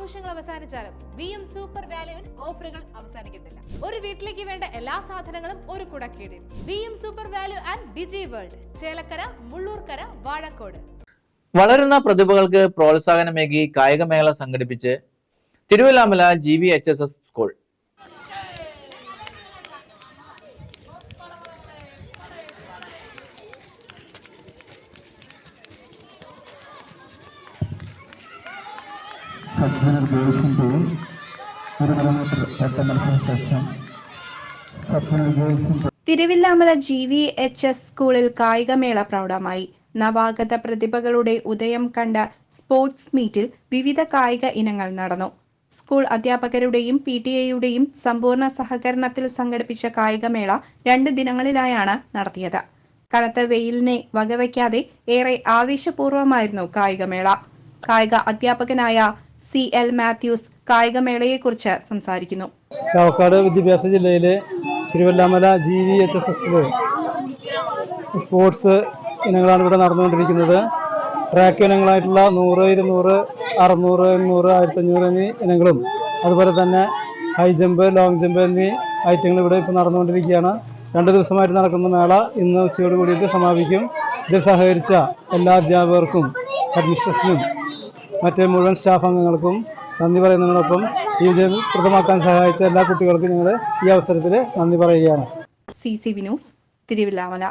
ആഘോഷങ്ങൾ അവസാനിച്ചാലും V M super വാല്യുവിൽ ഓഫറുകൾ അവസാനിക്കുന്നില്ല. ഒരു വീട്ടിലേക്ക് വേണ്ട എല്ലാ സാധനങ്ങളും ഒരു കുടക്കീടിൽ. V M super value and digi world Chelakkara Mullurkkara Vazhakkode. വളരുന്ന പ്രതിഭകൾക്ക് പ്രോത്സാഹനമേകി കായികമേള സംഘടിപ്പിച്ച് Thiruvilwamala G V H S S school സബ്ജനർ ഒരു കിലോമീറ്റർ ഓട്ട മത്സര ശേഷം Thiruvilwamala G V H S സ്കൂളിൽ കായികമേള പ്രൗഢമായി. നവാഗത പ്രതിഭകളുടെ ഉദയം കണ്ട സ്പോർട്സ് മീറ്റിൽ വിവിധ കായിക ഇനങ്ങൾ നടന്നു. സ്കൂൾ അധ്യാപകരുടെയും പി ടി എയുടെയും സമ്പൂർണ സഹകരണത്തിൽ സംഘടിപ്പിച്ച കായികമേള രണ്ട് ദിനങ്ങളിലായാണ് നടത്തിയത്. കനത്ത വെയിലിനെ വകവയ്ക്കാതെ ഏറെ ആവേശപൂർവമായിരുന്നു കായികമേള. കായിക അധ്യാപകനായ സി എൽ മാത്യൂസ് കായികമേളയെക്കുറിച്ച് സംസാരിക്കുന്നു. ചാവക്കാട് വിദ്യാഭ്യാസ ജില്ലയിലെ Thiruvilwamala G V H S S sports ഇനങ്ങളാണ് ഇവിടെ നടന്നുകൊണ്ടിരിക്കുന്നത്. ട്രാക്ക് ഇനങ്ങളായിട്ടുള്ള നൂറ് ഇരുന്നൂറ് അറുന്നൂറ് എണ്ണൂറ് ആയിരത്തഞ്ഞൂറ് എന്നീ ഇനങ്ങളും അതുപോലെ തന്നെ ഹൈ ജമ്പ് ലോങ് ജമ്പ് എന്നീ ഐറ്റങ്ങൾ ഇവിടെ ഇപ്പോൾ നടന്നുകൊണ്ടിരിക്കുകയാണ്. രണ്ട് ദിവസമായിട്ട് നടക്കുന്ന മേള ഇന്ന് ഉച്ചയോട് കൂടിയിട്ട് സമാപിക്കും. ഇത് സഹകരിച്ച എല്ലാ അധ്യാപകർക്കും അഡ്മിനിസ്ട്രേഷനും മറ്റ് മുഴുവൻ സ്റ്റാഫ് അംഗങ്ങൾക്കും നന്ദി പറയുന്നതിനോടൊപ്പം ഈ വിജയം പ്രദമാക്കാൻ സഹായിച്ച എല്ലാ കുട്ടികൾക്കും ഞങ്ങൾ ഈ അവസരത്തിൽ നന്ദി പറയുകയാണ്. സി സി വിനോസ് തിരുവില്ലാമല.